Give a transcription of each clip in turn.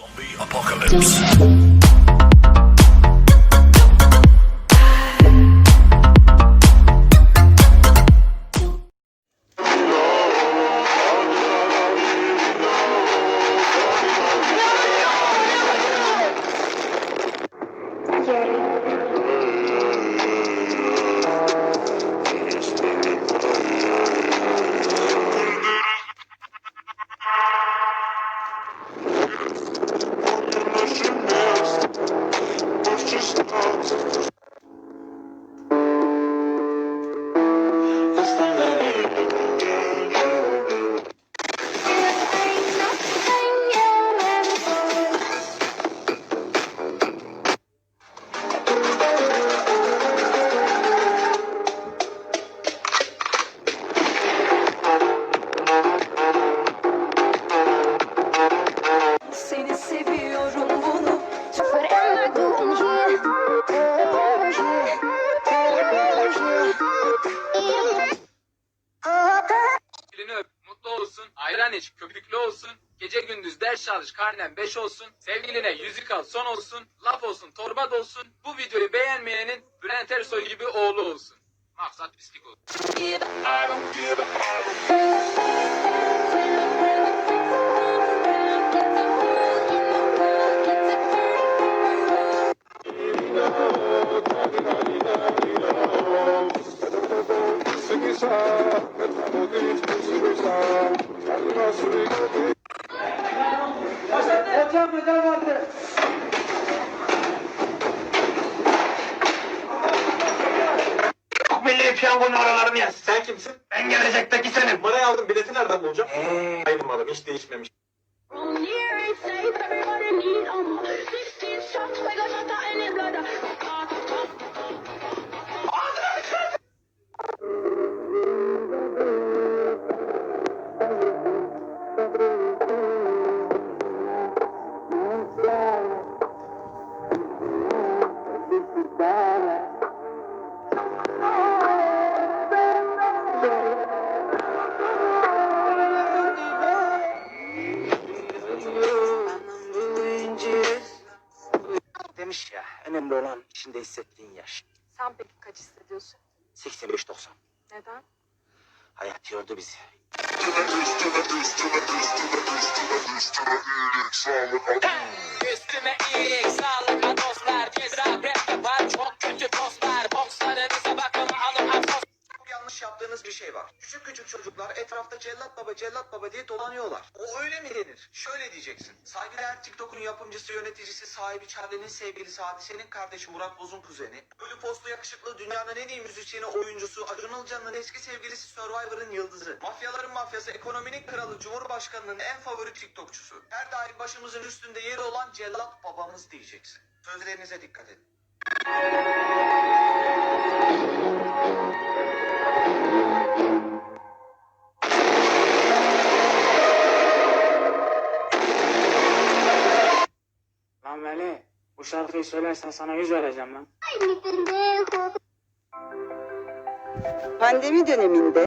Zombie apocalypse. Seni gece gündüz ders çalış, karnen 5 olsun, sevgiline yüzük al, son olsun, laf olsun, torba olsun, bu videoyu beğenmeyenin Bülent Ersoy gibi oğlu olsun. Maksat pislik olsun. Milli piyango numaralarını yaz. Sen kimsin? Ben gelecekteki senin. Numarayı aldım bileti nereden bulacağım? Eee. Ayrılmadım hiç değişmemiş. From near and safe, everybody need 16 shots, take a shot out in his blood. Önemli olan içinde hissettiğin yaş. Sen peki kaç hissediyorsun? 85-90. Neden? Hayat yordu bizi. Üstüme iyilik, sağlık, dostlar, sahibi Charlie'nin sevgilisi, Hadise'nin kardeşi Murat Boz'un kuzeni. Ölü postlu yakışıklı dünyanın en iyi müzisyeni, oyuncusu, Acun Ilıcalı'nın eski sevgilisi Survivor'ın yıldızı. Mafyaların mafyası, ekonominin kralı, Cumhurbaşkanı'nın en favori TikTokçusu. Her daim başımızın üstünde yeri olan cellat babamız diyeceksin. Sözlerinize dikkat edin. Şarkıyı söylersen sana yüz vereceğim lan. Pandemi döneminde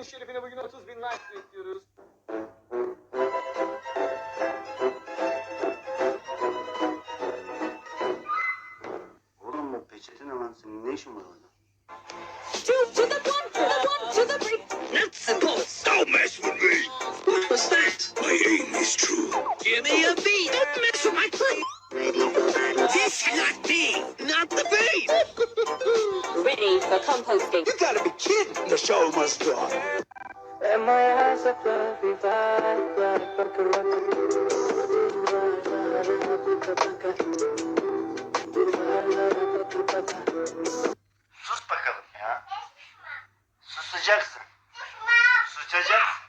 Azali'nin şerifine bugün 30 bin like bekliyoruz. Oğlum bu peçete ne lan senin ne işin var orada? Two to the one, to the one, to the three. Not supposed. Don't mess with me. What was that? My aim is true. Give me a beat. Don't mess with my crew. This got me, not the beat. Ready for composting. You gotta be kidding. The show must go on. And my eyes are fluffy, a rock. Sus bakalım ya. Susacaksın. Susacaksın.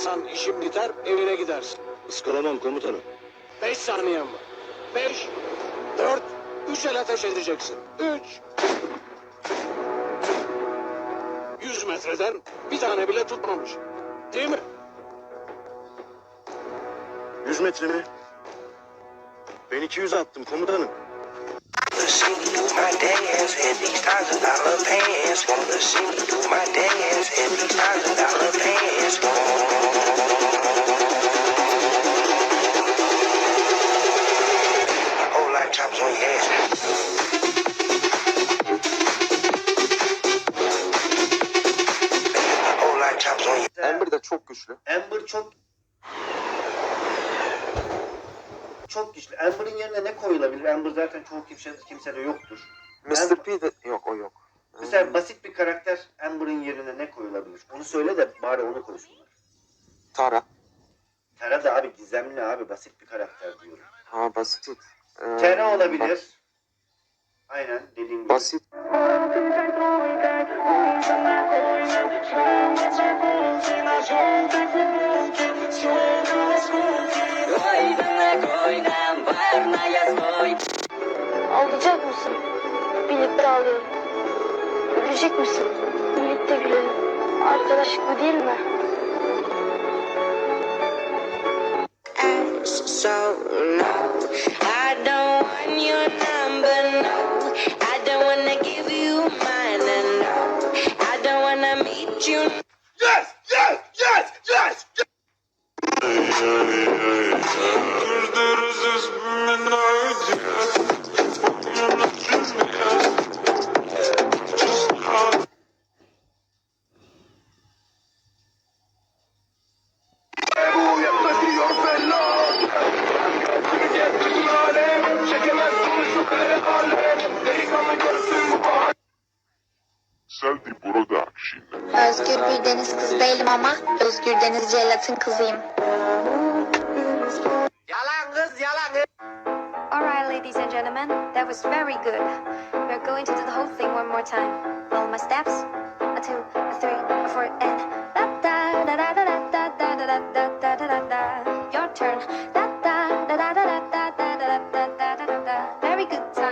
Iskalarsan işim biter, evine gidersin. Iskalamam komutanım. Beş saniyen var. Beş, dört, üç el ateş edeceksin. Üç. Yüz metreden bir tane bile tutmamış. Değil mi? 100 metre mi? Ben 200 attım komutanım. Wanna see me do my dance in these thousand dollar pants. Wanna see me do my dance çok güçlü. Amber'ın yerine ne koyulabilir? Amber zaten çoğu kimse kimsede yoktur. Mr. P de yok o yok. Mesela basit bir karakter Amber'ın yerine ne koyulabilir? Onu söyle de bari onu koysunlar. Tara. Tera da abi gizemli abi basit bir karakter diyorum. Ha basit. Ee, Tera olabilir. Aynen dediğim gibi. Basit. Ağlayacak mısın? Birlikte ağlayalım. Gülecek misin? Birlikte gülelim. Arkadaşlık bu değil mi? So no, I don't want your number. No, I don't wanna give you mine. And no, I don't wanna meet you. Yes! Yes! Yes! Yes! Özgür bir deniz kızı değilim ama Özgür Deniz Cellat'ın kızıyım. That was very good. We're going to do the whole thing one more time. Follow my steps. A two, a three, a four, and da da da da da da da da da da da da da da. Your turn. Da da da da da da da da da da da da da. Very good time.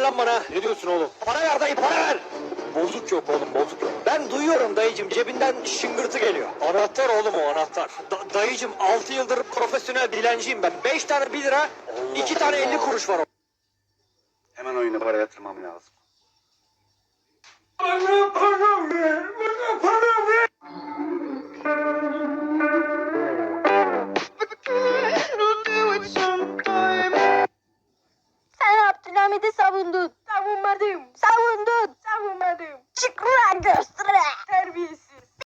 Ver lan bana. Ne diyorsun oğlum? Para ver dayı para ver. Bozuk yok oğlum bozuk yok. Ben duyuyorum dayıcım cebinden şıngırtı geliyor. Anahtar oğlum o anahtar. Da- dayıcım 6 yıldır profesyonel dilenciyim ben. 5 tane 1 lira, 2 tane 50 kuruş var. Hemen oyuna para yatırmam lazım.